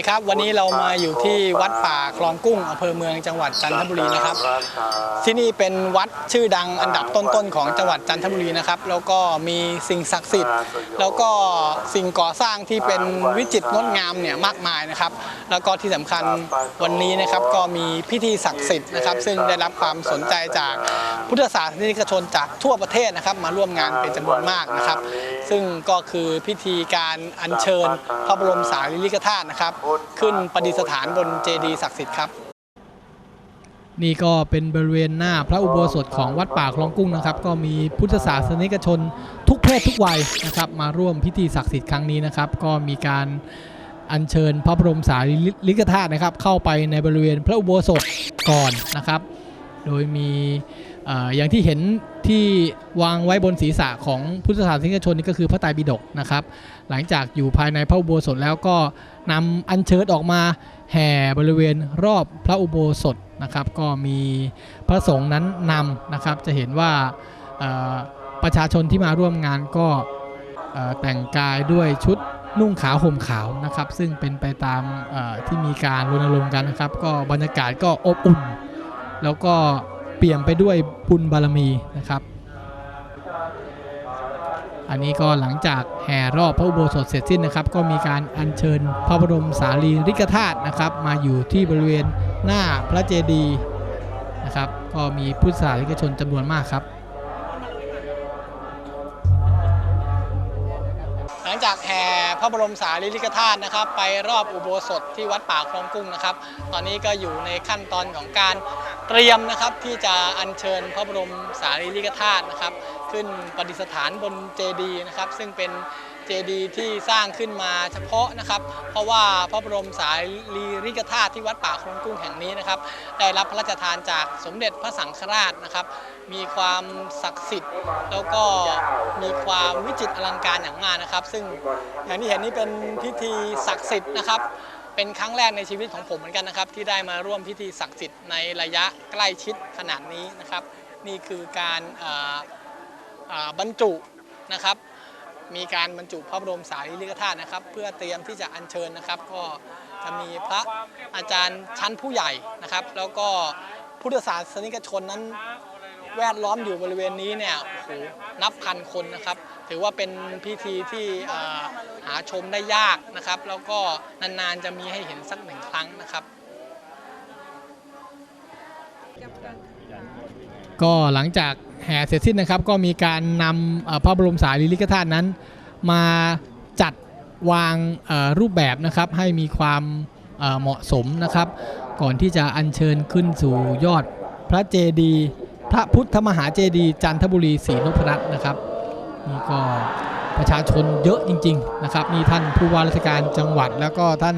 สวัสดีครับ วันนี้เรามาอยู่ที่วัดป่าคลองกุ้งอำเภอเมืองจังหวัดจันทบุรีนะครับ ที่นี่เป็นวัดชื่อดังอันดับต้นๆของจังหวัดจันทบุรีนะครับ แล้วก็มีสิ่งศักดิ์สิทธิ์ แล้วก็สิ่งก่อสร้างที่เป็นวิจิตรงดงามเนี่ยมากมายนะครับ แล้วก็ที่สำคัญวันนี้นะครับก็มีพิธีศักดิ์สิทธิ์นะครับ ซึ่งได้รับความสนใจจากพุทธศาสนิกชนจากทั่วประเทศนะครับ มาร่วมงานเป็นจำนวนมากนะครับ ซึ่งก็คือพิธีการอัญเชิญพระบรมสารีริกธาตุนะครับขึ้นประดิษฐานบนเจดีย์ศักดิ์สิทธิ์ครับ นี่ก็เป็นบริเวณหน้าพระอุโบสถของวัดป่าคลองกุ้งนะครับ ก็มีพุทธศาสนิกชนทุกเพศทุกวัยนะครับ มาร่วมพิธีศักดิ์สิทธิ์ครั้งนี้นะครับ ก็มีการอัญเชิญพระบรมสารีริกธาตุนะครับ เข้าไปในบริเวณพระอุโบสถก่อนนะครับ โดยมีเอ่ออย่างที่เห็นที่วางไว้บนศีรษะของพุทธศาสนิกชนนี่ก็คือพระไตรปิฎกนะครับ หลังจากอยู่ภายในพระอุโบสถแล้วก็นำอัญเชิญออกมาแห่บริเวณรอบพระอุโบสถนะครับ ก็มีพระสงฆ์นั้นนำนะครับ จะเห็นว่าประชาชนที่มาร่วมงานก็แต่งกายด้วยชุดนุ่งขาวห่มขาวนะครับ ซึ่งเป็นไปตามที่มีการรณรงค์กันนะครับ ก็บรรยากาศก็อบอุ่น แล้วก็เปี่ยมไปด้วยบุญบารมีนะครับ อันนี้ก็หลังจากแห่รอบพระอุโบสถเสร็จสิ้นนะครับ ก็มีการอัญเชิญพระบรมสารีริกธาตุนะครับ มาอยู่ที่บริเวณหน้าพระเจดีย์นะครับ ก็มีพุทธศาสนิกชนจำนวนมากครับ ลังจากแห่พระบรมสารีริกธาตุนะครับ ไปรอบอุโบสถที่วัดป่าคลองกุ้งนะครับ ตอนนี้ก็อยู่ในขั้นตอนของการเตรียมนะครับที่จะอัญเชิญพระบรมสารีริกธาตุนะครับ ขึ้นประดิษฐานบนเจดีย์นะครับ ซึ่งเป็น จดีย์ที่สร้างขึ้นมาเฉพาะนะครับ เพราะว่าพระบรมสารีริกธาตุที่วัดป่าคลองกุ้งแห่งนี้นะครับ ได้รับพระราชทานจากสมเด็จพระสังฆราชนะครับ มีความศักดิ์สิทธิ์ แล้วก็มีความวิจิตรอลังการอย่างมากนะครับ ซึ่งอย่างที่เห็นนี่เป็นพิธีศักดิ์สิทธิ์นะครับเป็นครั้งแรกในชีวิตของผมเหมือนกันนะครับ ที่ได้มาร่วมพิธีศักดิ์สิทธิ์ในระยะใกล้ชิดขนาดนี้นะครับ นี่คือการบรรจุนะครับ มีการบรรจุพระบรมสารีริกธาตุนะครับ เพื่อเตรียมที่จะอัญเชิญนะครับ ก็จะมีพระอาจารย์ชั้นผู้ใหญ่นะครับ แล้วก็พุทธศาสนิกชนนั้นแวดล้อมอยู่บริเวณนี้เนี่ยโอ้โหนับพันคนนะครับ ถือว่าเป็นพิธีที่หาชมได้ยากนะครับ แล้วก็นานๆจะมีให้เห็นสักหนึ่งครั้งนะครับ ก็หลังจากแห่เสร็จสิ้นนะครับ ก็มีการนำพระบรมสารีริกธาตุนั้น มาจัดวางรูปแบบนะครับให้มีความเหมาะสมนะครับ ก่อนที่จะอัญเชิญขึ้นสู่ยอดพระเจดีย์พระพุทธมหาเจดีย์จันทบุรีศรีนพรัตน์นะครับนี่ก็ประชาชนเยอะจริง ๆ นะครับนี่ท่านผู้ว่าราชการจังหวัดแล้วก็ท่าน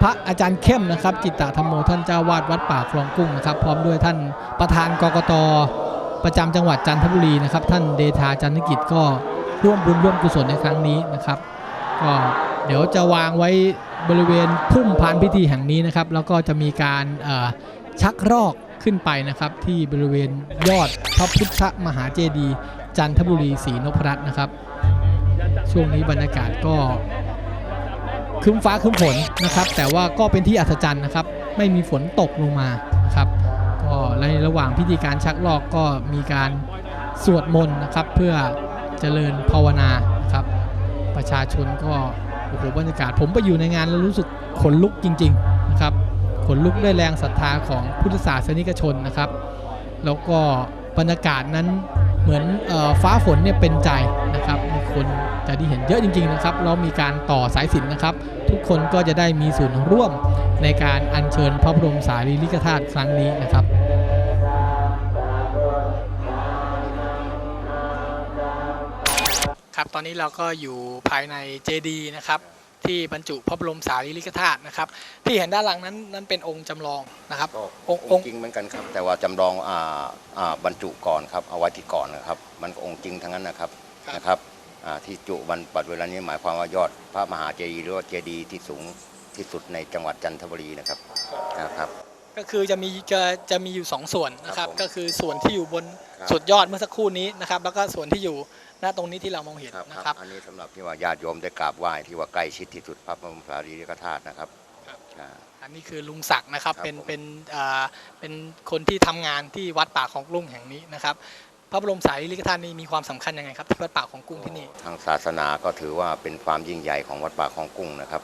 พระอาจารย์เข้มนะครับ จิตตธรรมโมท่านเจ้าวาดวัดป่าคลองกุ้งนะครับ พร้อมด้วยท่านประธานกกตประจำจังหวัดจันทบุรีนะครับ ท่านเดชาจันทกิจก็ร่วมบุญร่วมกุศลในครั้งนี้นะครับก็เดี๋ยวจะวางไว้บริเวณพุ่มพานพิธีแห่งนี้นะครับ แล้วก็จะมีการชักรอกขึ้นไปนะครับ ที่บริเวณยอดพระพุทธมหาเจดีย์จันทบุรีศรีนพรัตน์นะครับ ช่วงนี้บรรยากาศก็ ครึ้มฟ้าครึ้มฝนนะครับ แต่ว่าก็เป็นที่อัศจรรย์นะครับ ไม่มีฝนตกลงมาครับก็ในระหว่างพิธีการชักลอกก็มีการสวดมนต์นะครับ เพื่อเจริญภาวนาครับ ประชาชนก็โอ้โหบรรยากาศผมไปอยู่ในงานแล้วรู้สึกขนลุกจริง ๆนะครับขนลุกด้วยแรงศรัทธาของพุทธศาสนิกชนนะครับ แล้วก็บรรยากาศนั้น เหมือนออฟ้าฝนเนี่ยเป็นใจนะครับมีคนจะได้เห็นเยอะจริง ๆนะครับแล้วมีการต่อสายสินนะครับ ทุกคนก็จะได้มีส่วนร่วมในการอัญเชิญพระบรมสารีริกธาตุครั้งนี้นะครับครับตอนนี้เราก็อยู่ภายในเจดีย์นะครับ ที่บรรจุพระบรมสารีริกธาตุนะครับที่เห็นด้านหลังนั้นนั้นเป็นองค์จำลองนะครับก็องค์องค์จริงเหมือนกันครับ แต่ว่าจำลองอ่าอ่าบรรจุก่อนครับเอาไว้ที่ก่อนนะครับ มันก็องค์จริงทั้งนั้นนะครับนะครับอ่าที่จุวันปัจจุบันนี้หมายความว่ายอดพระมหาเจดีย์หรือว่าเจดีย์ที่สูงที่สุดในจังหวัดจันทบุรีนะครับนะครับ ก็คือจะมีจะจะมีอยู่สองส่วนนะครับครับผม ก็คือส่วนที่อยู่บนครับ สุดยอดเมื่อสักครู่นี้นะครับ แล้วก็ส่วนที่อยู่ณตรงนี้ที่เรามองเห็นครับนะคครัรับบอันนี้สำหรับที่ว่าญาติโยมได้กราบไหว้ที่ว่าใกล้ชิดที่สุดพระบรมสารีริกธาตุนะครับครับอ่า อันนี้คือลุงศักดิ์นะครับ ครับเป็นผม เป็นอ่าเป็นคนที่ทำงานที่วัดป่าของกุ้งแห่งนี้นะครับ พระบรมสารีริกธาตุนี้มีความสำคัญยังไงครับที่วัดป่าของกุ้งที่นี่ ทางศาสนาก็ถือว่าเป็นความยิ่งใหญ่ของวัดป่าคลองกุ้งนะครับ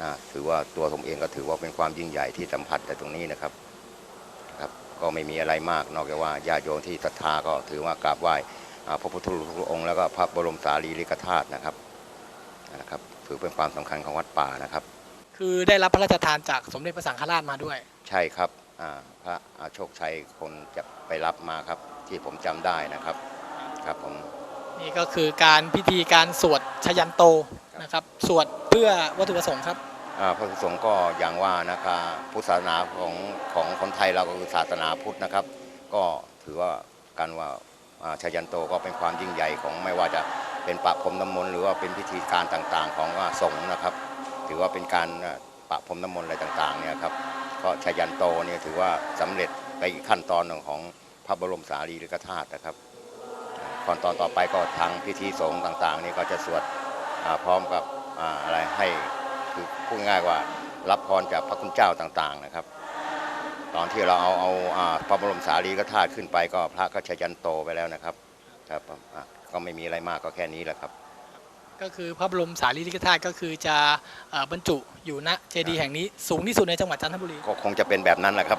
อ่าถือว่าตัวผมเองก็ถือว่าเป็นความยิ่งใหญ่ที่สัมผัสแต่ตรงนี้นะครับครับ ก็ไม่มีอะไรมาก นอกจากว่าญาติโยมที่ศรัทธาก็ถือว่ากราบไหว้อ่าพระพุทธรูปทุกองค์แล้วก็พระบรมสารีริกธาตุนะครับนะครับถือเป็นความสำคัญของวัดป่านะครับ คือได้รับพระราชทานจากสมเด็จพระสังฆราชมาด้วย ใช่ครับอ่าพระอ่าโชคชัยคนจะไปรับมาครับที่ผมจำได้นะครับครับผมนี่ก็คือการพิธีการสวดชยันโตนะครับ สวดเพื่อวัตถุประสงค์ครับอ่า พระสงฆ์ก็อย่างว่านะครับพุทธศาสนาของของคนไทยเราก็คือศาสนาพุทธนะครับ ก็ถือว่ากันว่าชายันโตก็เป็นความยิ่งใหญ่ของไม่ว่าจะเป็นปะพรมน้ำมนต์หรือว่าเป็นพิธีการต่างๆ ของสงฆ์นะครับ ถือว่าเป็นการอ่าปะพรมน้ำมนต์อะไรต่างๆเนี่ยครับก็ชายันโตเนี่ยถือว่าสำเร็จไปอีกขั้นตอนหนึ่งของพระบรมสารีริกธาตุนะครับขั้นตอนต่อไปก็ทางพิธีสงฆ์ต่างๆ นี่ก็จะสวดพร้อมกับอะไรให้ คือพูดง่ายๆว่ารับพรจากพระคุณเจ้าต่างๆนะครับ ตอนที่เราเอาเอาอ่าพระบรมสารีริกธาตุขึ้นไปก็พระก็ชยันโตไปแล้วนะครับครับอะก็ไม่มีอะไรมากก็แค่นี้แหละครับ ก็คือพระบรมสารีริกธาตุก็คือจะเอ่อบรรจุอยู่ณเจดีย์แห่งนี้สูงที่สุดในจังหวัดจันทบุรีก็คงจะเป็นแบบนั้นแหละครับ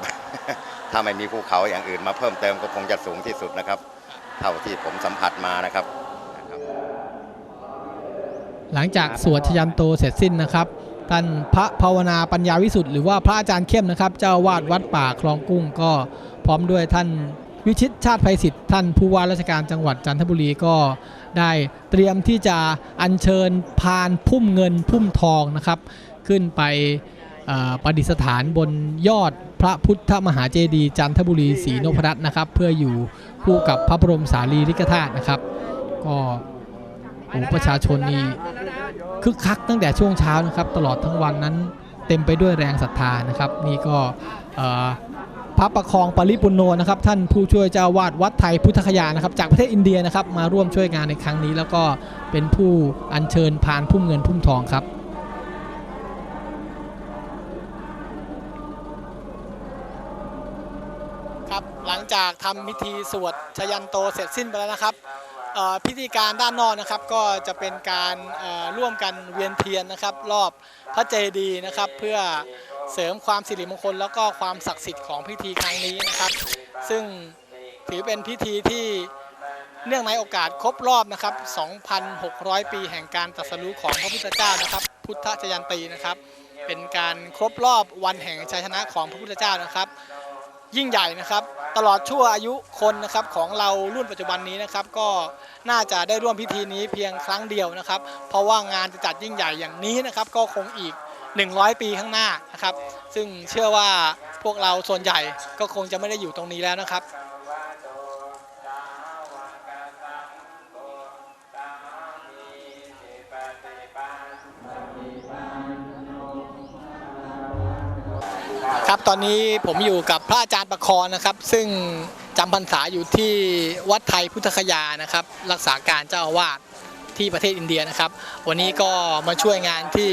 ถ้าไม่มีภูเขาอย่างอื่นมาเพิ่มเติมก็คงจะสูงที่สุดนะครับ เท่าที่ผมสัมผัสมานะครับนะครับหลังจากสวดชยันโตเสร็จสิ้นนะครับ ท่านพระภาวนาปัญญาวิสุทธ์หรือว่าพระอาจารย์เข้มนะครับ เจ้าวาดวัดป่าคลองกุ้งก็พร้อมด้วยท่านวิชิตชาติภัยศิษย์ท่านผู้ว่าราชการจังหวัดจันทบุรีก็ได้เตรียมที่จะอัญเชิญพานพุ่มเงินพุ่มทองนะครับ ขึ้นไปประดิษฐานบนยอดพระพุทธมหาเจดีย์จันทบุรีศรีนพรัตน์นะครับ เพื่ออยู่คู่กับพระบรมสารีริกธาตุนะครับ ก็โอ้ประชาชนนี่ คึกคักตั้งแต่ช่วงเช้านะครับ ตลอดทั้งวันนั้นเต็มไปด้วยแรงศรัทธานะครับ นี่ก็พระประคองปริปุโนนะครับ ท่านผู้ช่วยเจ้าวาดวัดไทยพุทธคยานะครับ จากประเทศอินเดียนะครับ มาร่วมช่วยงานในครั้งนี้ แล้วก็เป็นผู้อัญเชิญพานพุ่มเงินพุ่มทองครับครับหลังจากทำพิธีสวดชยันโตเสร็จสิ้นไปแล้วนะครับ พิธีการด้านนอกนะครับก็จะเป็นการร่วมกันเวียนเทียนนะครับรอบพระเจดีย์นะครับ เพื่อเสริมความสิริมงคล แล้วก็ความศักดิ์สิทธิ์ของพิธีครั้งนี้นะครับ ซึ่งถือเป็นพิธีที่เนื่องในโอกาสครบรอบนะครับ 2,600 ปีแห่งการตรัสรู้ของพระพุทธเจ้านะครับ พุทธชยันตีนะครับ เป็นการครบรอบวันแห่งชัยชนะของพระพุทธเจ้านะครับ ยิ่งใหญ่นะครับ ตลอดชั่วอายุคนนะครับของเรารุ่นปัจจุบันนี้นะครับ ก็น่าจะได้ร่วมพิธีนี้เพียงครั้งเดียวนะครับ เพราะว่างานจะจัดยิ่งใหญ่อย่างนี้นะครับ ก็คงอีก 100 ปีข้างหน้านะครับ ซึ่งเชื่อว่าพวกเราส่วนใหญ่ก็คงจะไม่ได้อยู่ตรงนี้แล้วนะครับ ครับตอนนี้ผมอยู่กับพระอาจารย์ประคอนนะครับ ซึ่งจำพรรษาอยู่ที่วัดไทยพุทธคยานะครับ รักษาการเจ้าอาวาสที่ประเทศอินเดียนะครับ วันนี้ก็มาช่วยงานที่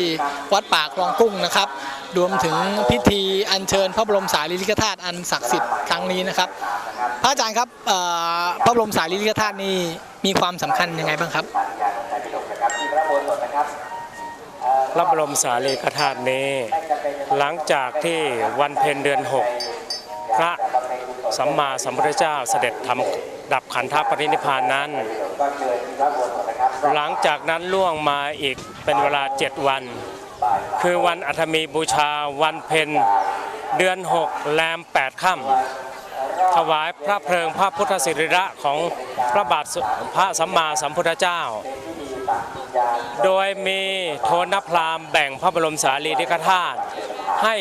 วัดป่าคลองกุ้งนะครับ รวมถึงพิธีอัญเชิญพระบรมสารีริกธาตุอันศักดิ์สิทธิ์ครั้งนี้นะครับ พระอาจารย์ครับพระบรมสารีริกธาตุนี่มีความสำคัญยังไงบ้างครับ พระบรมสารีริกธาตุนี้ หลังจากที่วันเพ็ญเดือนหกพระสัมมาสัมพุทธเจ้าเสด็จทำดับขันธปรินิพานนั้น หลังจากนั้นล่วงมาอีกเป็นเวลาเจ็ดวัน คือวันอัฐมีบูชาวันเพ็ญเดือนหกแรมแปดค่ำถวายพระเพลิงพระพุทธสิริระของพระบาทพระสัมมาสัมพุทธเจ้า โดยมีโทนพรามแบ่งพระบรมสารีริกธาตุให้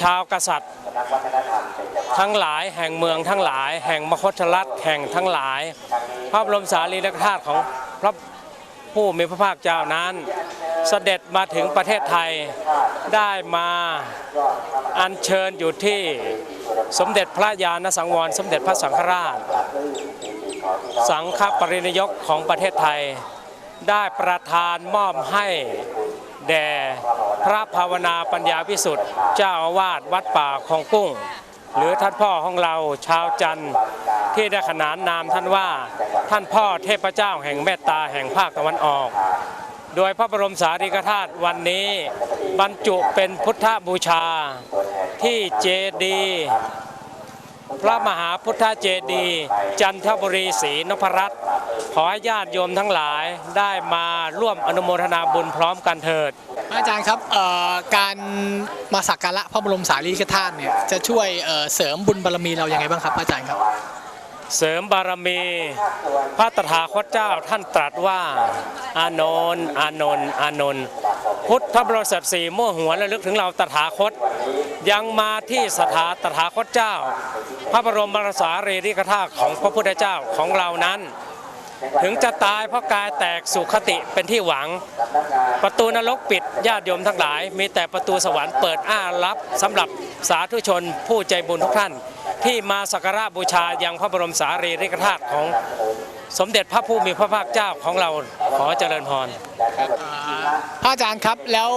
ชาวกษัตริย์ ทั้งหลายแห่งเมืองทั้งหลาย แห่งมคธรัฐแห่งทั้งหลาย พระบรมสารีริกธาตุของพระผู้มีพระภาคเจ้านั้น เสด็จมาถึงประเทศไทยได้มาอัญเชิญอยู่ที่สมเด็จพระยาณสังวร สมเด็จพระสังฆราช สังฆปรินยกของประเทศไทย ได้ประทานมอบให้แด่พระภาวนาปัญญาวิสุทธิ์เจ้าอาวาสวัดป่าคลองกุ้ง หรือท่านพ่อของเราชาวจันทร์ที่ได้ขนานนามท่านว่าท่านพ่อเทพเจ้าแห่งเมตตาแห่งภาคตะวันออก โดยพระบรมสารีริกธาตุวันนี้บรรจุเป็นพุทธบูชาที่เจดีย์พระมหาพุทธเจดีย์จันทบุรีศรีนพรัตน์ อให้ญาติโยมทั้งหลายได้มาร่วมอนุโมทนาบุญพร้อมกันเถิด อาจารย์ครับเอ่อการมาสักการะพระบรมสารีริกธาตุเนี่ยจะช่วยเอ่อเสริมบุญบารมีเรายังไงบ้างครับ อาจารย์ครับ เสริมบารมี พระตถาคตเจ้าท่านตรัสว่า อานนท์อานนท์อานนท์พุทธบริษัทสี่มั่วหัวระลึกถึงเราตถาคต ยังมาที่สถาตถาคตเจ้า พระบรมสารีริกธาตุของพระพุทธเจ้าของเรานั้น ถึงจะตายเพราะกายแตกสุขติเป็นที่หวัง ประตูนรกปิดญาติโยมทั้งหลาย มีแต่ประตูสวรรค์เปิดอ้ารับสำหรับสาธุชนผู้ใจบุญทุกท่าน ที่มาสักการะบูชายังพระบรมสารีริกธาตุของสมเด็จพระผู้มีพระภาคเจ้าของเราขอเจริญพรพระอาจารย์ครับแล้ว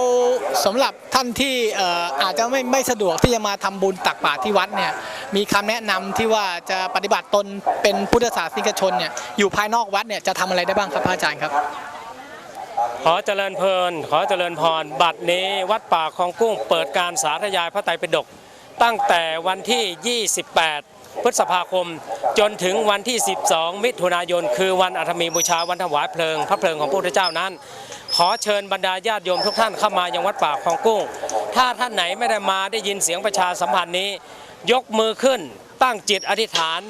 สำหรับท่านที่อาจจะไม่ไม่สะดวกที่จะมาทำบุญตักบาตรที่วัดเนี่ย มีคำแนะนำที่ว่าจะปฏิบัติตนเป็นพุทธศาสนิกชนเนี่ยอยู่ภายนอกวัดเนี่ยจะทำอะไรได้บ้างครับพระอาจารย์ครับขอเจริญเพลินขอเจริญพร บัดนี้วัดป่าคลองกุ้งเปิดการสาธยายพระไตรปิฎกตั้งแต่วันที่ 28 พฤษภาคม จนถึงวันที่ 12 มิถุนายน คือวันอัฐมีบูชาวันถวายเพลิง พระเพลิงของพระพุทธเจ้านั้น ขอเชิญบรรดาญาติโยมทุกท่านเข้ามายังวัดป่าคลองกุ้ง ถ้าท่านไหนไม่ได้มาได้ยินเสียงประชาสัมพันธ์นี้ ยกมือขึ้น ตั้งจิตอธิษฐาน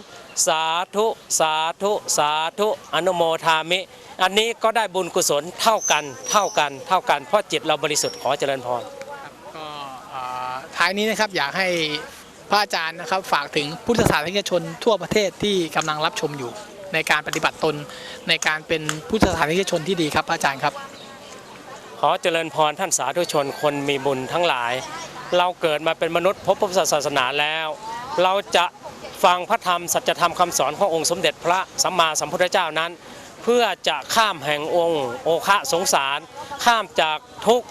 สาธุสาธุสาธุอนุโมทามิ อันนี้ก็ได้บุญกุศลเท่ากันเท่ากันเท่ากันเพราะจิตเราบริสุทธิ์ขอเจริญพรก็เอ่อท้ายนี้นะครับอยากให้พระอาจารย์นะครับฝากถึงพุทธศาสนิกชนทั่วประเทศที่กำลังรับชมอยู่ ในการปฏิบัติตนในการเป็นพุทธศาสนิกชนที่ดีครับพระอาจารย์ครับ ขอเจริญพรท่านสาธุชนคนมีบุญทั้งหลาย เราเกิดมาเป็นมนุษย์พบพระศาสนาแล้ว เราจะฟังพระธรรมสัจธรรมคำสอนขององค์สมเด็จพระสัมมาสัมพุทธเจ้านั้น เพื่อจะข้ามแห่งองค์ โอคะสงสาร ข้ามจากทุก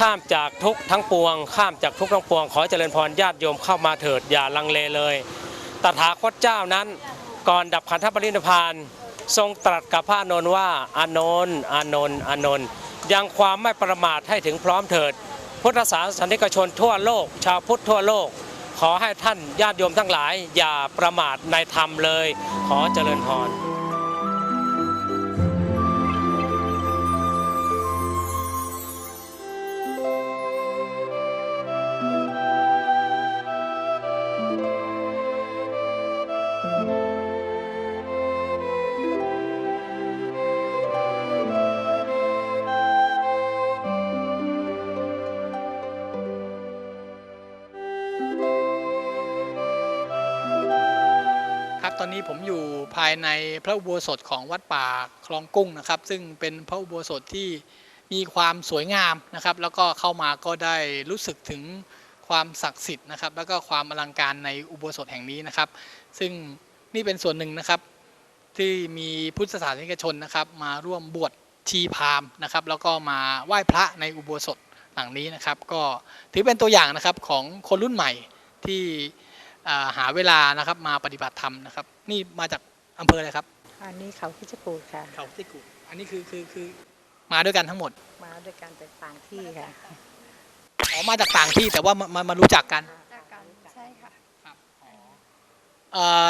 ข้ามจากทุกทั้งปวง ข้ามจากทุกทั้งปวง ขอเจริญพรญาติโยมเข้ามาเถิดอย่าลังเลเลย ตถาคตเจ้านั้น ก่อนดับขันธปรินิพานทรงตรัสกับพระอนนท์ว่าอนนท์อนนท์อนนท์ยังความไม่ประมาทให้ถึงพร้อมเถิด พุทธศาสนิกชนทั่วโลก ชาวพุทธทั่วโลก ขอให้ท่านญาติโยมทั้งหลาย อย่าประมาทในธรรมเลย ขอเจริญพร ในพระอุโบสถของวัดป่าคลองกุ้งนะครับ ซึ่งเป็นพระอุโบสถที่มีความสวยงามนะครับ แล้วก็เข้ามาก็ได้รู้สึกถึงความศักดิ์สิทธิ์นะครับ แล้วก็ความอลังการในอุโบสถแห่งนี้นะครับ ซึ่งนี่เป็นส่วนหนึ่งนะครับที่มีพุทธศาสนิกชนนะครับ มาร่วมบวชชีพามนะครับ แล้วก็มาไหว้พระในอุโบสถหลังนี้นะครับ ก็ถือเป็นตัวอย่างนะครับของคนรุ่นใหม่ที่หาเวลานะครับมาปฏิบัติธรรมนะครับ นี่มาจาก อำเภออะไรครับ อันนี้เขาคิดจะกูดค่ะ เขาที่กุอันนี้คือคือคือมาด้วยกันทั้งหมดมาด้วยกันแต่ต่างที่ค่ะอ๋อมาจากต่างที่แต่ว่ามามามารู้จักกันจากกันใช่ค่ะเอ่อ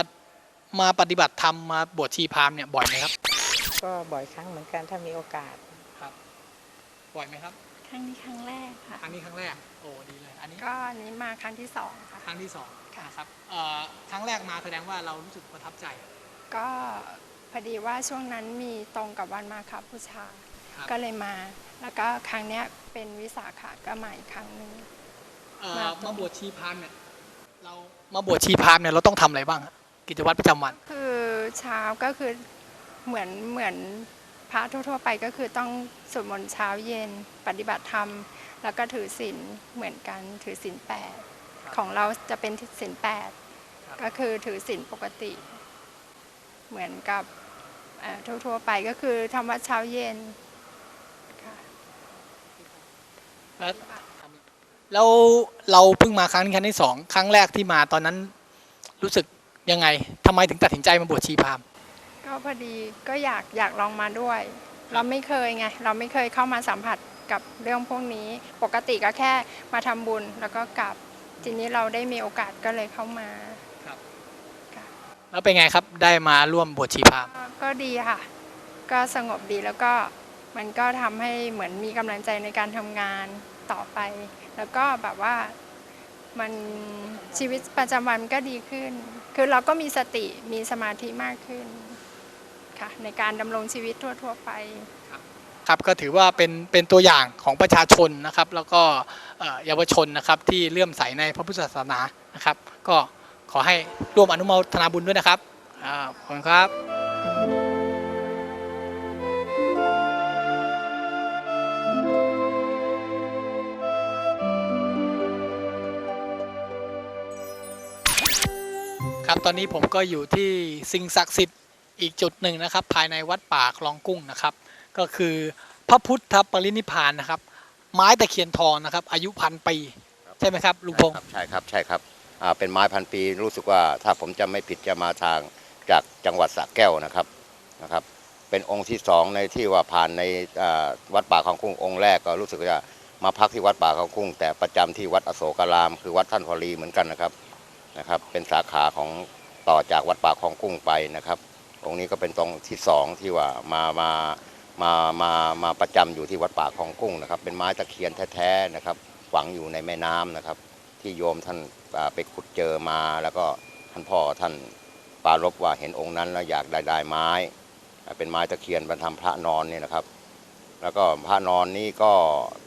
มาปฏิบัติธรรมมาบวชชีพราหมณ์เนี่ยบ่อยไหมครับ ก็บ่อยครั้งเหมือนกันถ้ามีโอกาส บ่อยไหมครับ ครั้งนี้ครั้งแรกค่ะ ครั้งนี้ครั้งแรก โอ้ดีเลย อันนี้ก็อันนี้มาครั้งที่สองค่ะ ครั้งที่สองนะครับเอ่อครั้งแรกมาแสดงว่าเรารู้สึกประทับใจ ก็พอดีว่าช่วงนั้นมีตรงกับวันมาคบูชา ครับ ก็เลยมา แล้วก็ครั้งเนี้ยเป็นวิสาขะก็มาอีกครั้งหนึ่ง เอ่อมาตรง มาบวชชีพราหมณ์เนี่ยเรามาบวชชีพราหมณ์เนี่ยเราต้องทำอะไรบ้างฮะกิจวัตรประจำวัน คือเช้าก็คือเหมือนเหมือนพระทั่ว ๆ ไปก็คือต้องสวดมนต์เช้าเย็นปฏิบัติธรรม แล้วก็ถือศีลเหมือนกันถือศีลแปดของเราจะเป็นศีลแปดครับ ก็คือถือศีลปกติ เหมือนกับเอ่อทั่วๆไปก็คือทำวัดเช้าเย็นค่ะแล้วแล้วเราเพิ่งมาครั้งนี้ครั้งที่สองครั้งแรกที่มาตอนนั้นรู้สึกยังไงทำไมถึงตัดสินใจมาบวชชีพราหมณ์ก็พอดีก็อยากอยากลองมาด้วย เราไม่เคยไงเราไม่เคยเข้ามาสัมผัสกับเรื่องพวกนี้ ปกติก็แค่มาทำบุญแล้วก็กลับทีนี้เราได้มีโอกาสก็เลยเข้ามา แล้วเป็นไงครับได้มาร่วมบวชชีพราหมณ์ก็ก็ดีค่ะ ก็สงบดีแล้วก็มันก็ทำให้เหมือนมีกำลังใจในการทำงานต่อไป แล้วก็แบบว่ามันชีวิตประจำวันก็ดีขึ้น คือเราก็มีสติมีสมาธิมากขึ้นค่ะในการดำรงชีวิตทั่ว ๆ ไป ครับก็ถือว่าเป็นเป็นตัวอย่างของประชาชนนะครับ แล้วก็เอ่อเยาวชนนะครับที่เลื่อมใสในพระพุทธศาสนานะครับ ก็ ขอให้ร่วมอนุโมทนาบุญด้วยนะครับขอบคุณครับครับตอนนี้ผมก็อยู่ที่สิ่งศักดิ์สิทธิ์อีกจุดหนึ่งนะครับ ภายในวัดป่าคลองกุ้งนะครับ ก็คือพระพุทธปรินิพานนะครับ ไม้ตะเคียนทองนะครับ อายุพันปี ใช่ไหมครับลุงพงษ์ใช่ครับใช่ครับ เป็นไม้พันปีรู้สึกว่าถ้าผมจำไม่ผิดจะมาทางจากจังหวัดสระแก้วนะครับนะครับ เป็นองค์ที่สองในที่ว่าผ่านในวัดป่าของกุ้งองค์แรกก็รู้สึกว่ามาพักที่วัดป่าของกุ้ง แต่ประจำที่วัดอโศการาม คือวัดท่านพอลีเหมือนกันนะครับนะครับ เป็นสาขาของต่อจากวัดป่าของกุ้งไปนะครับองค์นี้ก็เป็นตรงที่สองที่ว่ามามามามามาประจำอยู่ที่วัดป่าของกุ้งนะครับ เป็นไม้ตะเคียนแท้ๆนะครับฝังอยู่ในแม่น้ำนะครับ ที่โยมท่านไปขุดเจอมา แล้วก็ท่านพ่อท่านปารบว่าเห็นองค์นั้นแล้วอยากได้ได้ไม้ เป็นไม้ตะเคียนบรรทำพระนอนเนี่ยนะครับ แล้วก็พระนอนนี่ก็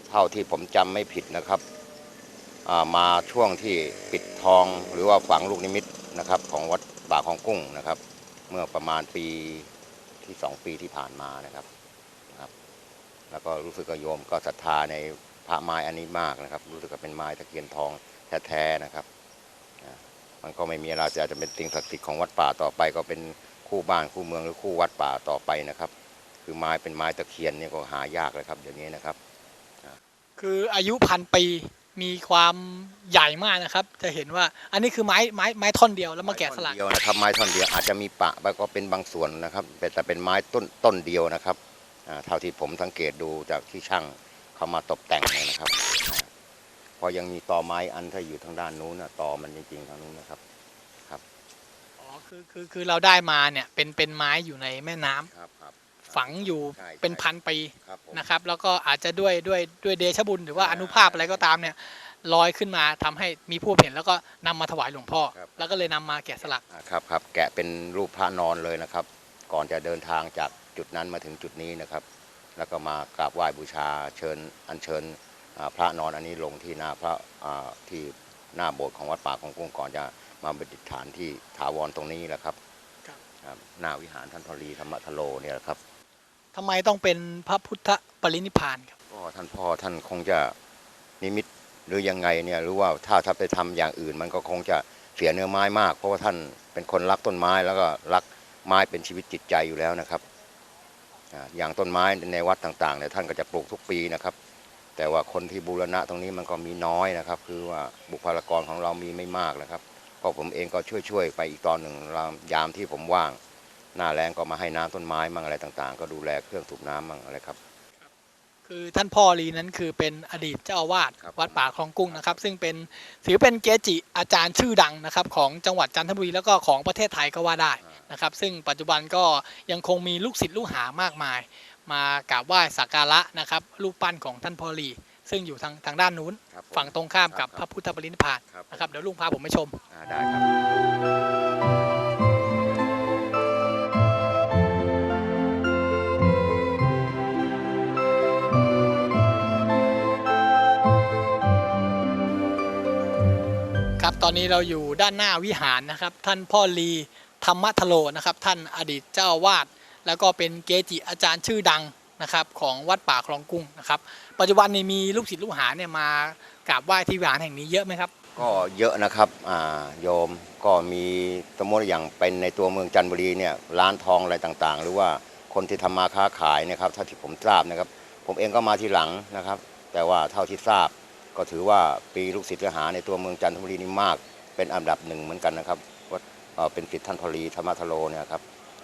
เท่าที่ผมจำไม่ผิดนะครับมาช่วงที่ปิดทองหรือว่าฝังลูกนิมิตนะครับของวัดป่าของกุ้งนะครับ เมื่อประมาณปีที่สองปีที่ผ่านมานะครับนะครับ แล้วก็รู้สึกว่าโยมก็ศรัทธาในพระไม้อันนี้มากนะครับ รู้สึกว่าเป็นไม้ตะเคียนทอง แท้ๆนะครับนะมันก็ไม่มีอะไรจะจะเป็นสิ่งศักดิ์สิทธิ์ของวัดป่าต่อไปก็เป็นคู่บ้านคู่เมืองหรือคู่วัดป่าต่อไปนะครับ คือไม้เป็นไม้ตะเคียนเนี่ยก็หายากเลยครับเดี๋ยวนี้นะครับ คืออายุพันปีมีความใหญ่มากนะครับ จะเห็นว่าอันนี้คือไม้ไม้ไม้ท่อนเดียวแล้วมาแกะสลักไม้ท่อนเดียวนะครับไม้ท่อนเดียวอาจจะมีปะไปก็เป็นบางส่วนนะครับ แต่แต่เป็นไม้ต้นต้นเดียวนะครับอ่าเท่าที่ผมสังเกตดูจากที่ช่างเขามาตกแต่งเนี่ยนะครับอ่าเพอยังมีตอไม้อันที่อยู่ทางด้านนู้นนะตอมันจริงๆทางนู้นนะครับอ๋อคือคือคือเราได้มาเนี่ยเป็นเป็นไม้อยู่ในแม่น้ำครับครับฝังอยู่ใช่เป็นใช่พันปีครับผม นะครับ แล้วก็อาจจะด้วยด้วยด้วยเดชบุญหรือว่าอนุภาพอะไรก็ตามเนี่ยลอยขึ้นมาทำให้มีผู้เห็นแล้วก็นำมาถวายหลวงพ่อแล้วก็เลยนำมาแกะสลัก อ่าครับครับแกะเป็นรูปพระนอนเลยนะครับ ก่อนจะเดินทางจากจุดนั้นมาถึงจุดนี้นะครับ แล้วก็มากราบไหว้บูชาเชิญอัญเชิญอ่า พระนอนอันนี้ลงที่หน้าพระอ่าที่หน้าโบสถ์ของวัดป่าของกุ้งก่อนจะมาประดิษฐานที่ถาวรตรงนี้แหละครับครับครับหน้าวิหารท่านทรีธรรมทโลเนี่ยแหละครับทำไมต้องเป็นพระพุทธปรินิพพานครับก็ท่านพ่อท่านคงจะนิมิตหรือยังไงเนี่ยหรือว่าถ้าถ้าไปทำอย่างอื่น มันก็คงจะเสียเนื้อไม้มาก เพราะว่าท่านเป็นคนรักต้นไม้แล้วก็รักไม้เป็นชีวิตจิตใจอยู่แล้วนะครับอ่าอย่างต้นไม้ในวัดต่างๆเนี่ยท่านก็จะปลูกทุกปีนะครับ แต่ว่าคนที่บูรณะตรงนี้มันก็มีน้อยนะครับ คือว่าบุคลากรของเรามีไม่มากนะครับ ก็ผมเองก็ช่วยๆไปอีกตอนหนึ่งยามที่ผมว่าง หน้าแรงก็มาให้น้ำต้นไม้มั่งอะไรต่างๆ ก็ดูแลเครื่องสูบน้ำมั่งอะไรครับ คือท่านพ่อลีนั้นคือเป็นอดีตเจ้าอาวาสครับวัดป่าคลองกุ้งนะครับ ซึ่งเป็นถือเป็นเกจิอาจารย์ชื่อดังนะครับ ของจังหวัดจันทบุรีแล้วก็ของประเทศไทยก็ว่าได้นะครับ ซึ่งปัจจุบันก็ยังคงมีลูกศิษย์ลูกหามากมาย มากราบไหว้สักการะนะครับรูปปั้นของท่านพ่อลีซึ่งอยู่ทางทางด้านนู้น ครับผมฝั่งตรงข้ามกับครับพระพุทธปรินิพพานครับ นะครับเดี๋ยวลุงพาผมไปชม อ่าได้ครับ ครับตอนนี้เราอยู่ด้านหน้าวิหารนะครับ ท่านพ่อลีธรรมทโลนะครับ ท่านอดีตเจ้าอาวาส แล้วก็เป็นเกจิอาจารย์ชื่อดังนะครับของวัดป่าคลองกุ้งนะครับ ปัจจุบันนี้มีลูกศิษย์ลูกหาเนี่ยมากราบไหว้ที่วิหารแห่งนี้เยอะไหมครับ ก็เยอะนะครับอ่าโยมก็มีสมมติอย่างเป็นในตัวเมืองจันทบุรีเนี่ยร้านทองอะไรต่างๆ หรือว่าคนที่ทำมาค้าขายนะครับเท่าที่ผมทราบนะครับ ผมเองก็มาทีหลังนะครับ แต่ว่าเท่าที่ทราบ ก็ถือว่าปีลูกศิษย์ลูกหาในตัวเมืองจันทบุรีนี่มาก เป็นอันดับหนึ่งเหมือนกันนะครับว่าเป็นศิษย์ท่านพลีธรรมทโลเนี่ยครับ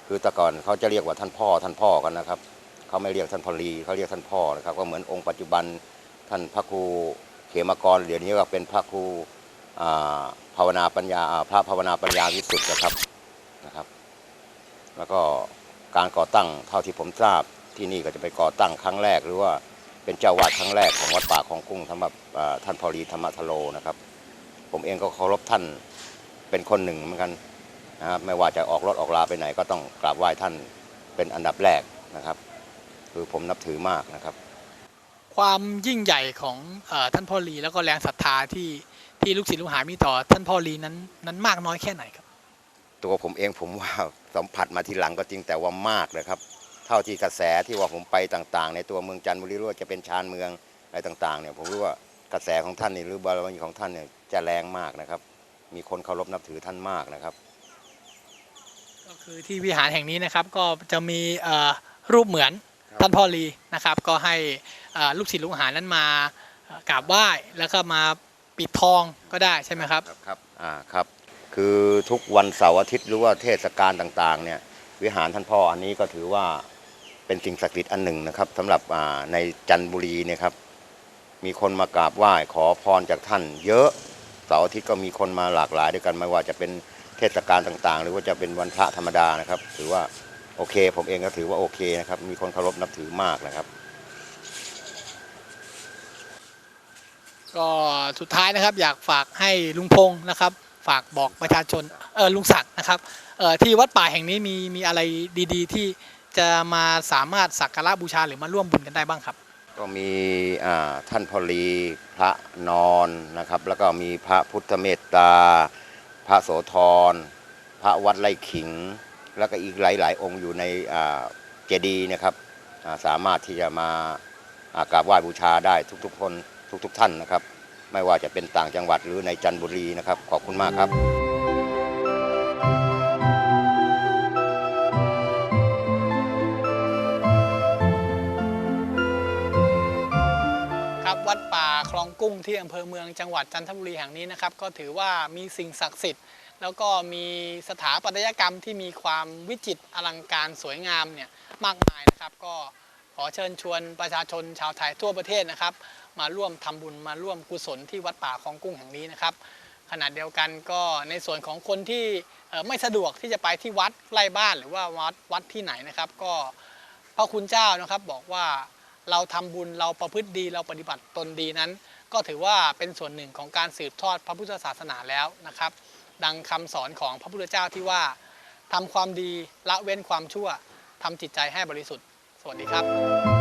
คือแต่ก่อนเขาจะเรียกว่าท่านพ่อท่านพ่อกันนะครับเขาไม่เรียกท่านพอลีเขาเรียกท่านพ่อนะครับ ก็เหมือนองค์ปัจจุบันท่านพระครูเขมกรเดี๋ยวนี้ก็เป็นพระครูภาวนาปัญญาพระภาวนาปัญญาวิสุทธ์นะครับนะครับ แล้วก็การก่อตั้งเท่าที่ผมทราบที่นี่ก็จะไปก่อตั้งครั้งแรก หรือว่าเป็นเจ้าวาดครั้งแรกของวัดป่าของกุ้งสำหรับท่านพอลีธรรมทโลนะครับ ผมเองก็เคารพท่านเป็นคนหนึ่งเหมือนกัน นะครับไม่ว่าจะออกรถออกลาไปไหนก็ต้องกราบไหว้ท่านเป็นอันดับแรกนะครับ คือผมนับถือมากนะครับ ความยิ่งใหญ่ของเออท่านพ่อลีแล้วก็แรงศรัทธาที่ที่ลูกศิษย์ลูกหามีต่อท่านพ่อลีนั้นนั้นมากน้อยแค่ไหนครับ ตัวผมเองผมว่าสัมผัสมาทีหลังก็จริงแต่ว่ามากเลยครับ เท่าที่กระแสที่ว่าผมไปต่างๆ ในตัวเมืองจันทบุรีหรือว่าจะเป็นชานเมืองอะไรต่างๆเนี่ยผมรู้ว่ากระแสของท่านนี่หรือบารมีของท่านเนี่ยจะแรงมากนะครับ มีคนเคารพนับถือท่านมากนะครับก็ คือที่วิหารแห่งนี้นะครับก็จะมีเอ่อรูปเหมือนครับท่านพ่อลีนะครับ ก็ให้เอ่อลูกศิษย์ลูกหานั้นมาเอ่อกราบไหว้แล้วก็มาปิดทองก็ได้ใช่ไหมครับครับครับอ่าครับ คือทุกวันเสาร์อาทิตย์หรือว่าเทศกาลต่างๆเนี่ยวิหารท่านพ่ออันนี้ก็ถือว่าเป็นสิ่งศักดิ์สิทธิ์อันหนึ่งนะครับสำหรับอ่าในจันทบุรีเนี่ยครับ มีคนมากราบไหว้ขอพรจากท่าน เยอะเสาร์อาทิตย์ก็มีคนมาหลากหลายด้วยกันไม่ว่าจะเป็น เทศกาลต่างๆ หรือว่าจะเป็นวันพระธรรมดานะครับ ถือว่าโอเค ผมเองก็ถือว่าโอเคนะครับ มีคนเคารพนับถือมากนะครับ ก็สุดท้ายนะครับอยากฝากให้ลุงพงศ์นะครับ ฝากบอกประชาชนเออลุงศักดิ์นะครับเออที่วัดป่าแห่งนี้มีมีอะไรดีๆ ที่จะมาสามารถสักการะบูชาหรือมาร่วมบุญกันได้บ้างครับ ก็มีอ่าท่านพอลีพระนอนนะครับ แล้วก็มีพระพุทธเมตตา พระโสธร พระวัดไร่ขิง แล้วก็อีกหลาย ๆ องค์อยู่ในเจดีย์นะครับสามารถที่จะมาากราบไหว้บูชาได้ทุกๆคนทุกๆท่านนะครับ ไม่ว่าจะเป็นต่างจังหวัดหรือในจันทบุรีนะครับ ขอบคุณมากครับ กุ้งที่อำเภอเมืองจังหวัดจันทบุรีแห่งนี้นะครับ ก็ถือว่ามีสิ่งศักดิ์สิทธิ์ แล้วก็มีสถาปัตยกรรมที่มีความวิจิตรอลังการสวยงามเนี่ยมากมายนะครับ ก็ขอเชิญชวนประชาชนชาวไทยทั่วประเทศนะครับ มาร่วมทำบุญมาร่วมกุศลที่วัดป่าคลองกุ้งแห่งนี้นะครับขณะเดียวกันก็ในส่วนของคนที่ไม่สะดวกที่จะไปที่วัดใกล้บ้านหรือว่าวัดวัดที่ไหนนะครับ ก็พระคุณเจ้านะครับบอกว่าเราทำบุญเราประพฤติดีเราปฏิบัติตนดีนั้น ก็ถือว่าเป็นส่วนหนึ่งของการสืบทอดพระพุทธศาสนาแล้วนะครับ ดังคำสอนของพระพุทธเจ้าที่ว่าทำความดีละเว้นความชั่วทำจิตใจให้บริสุทธิ์ สวัสดีครับ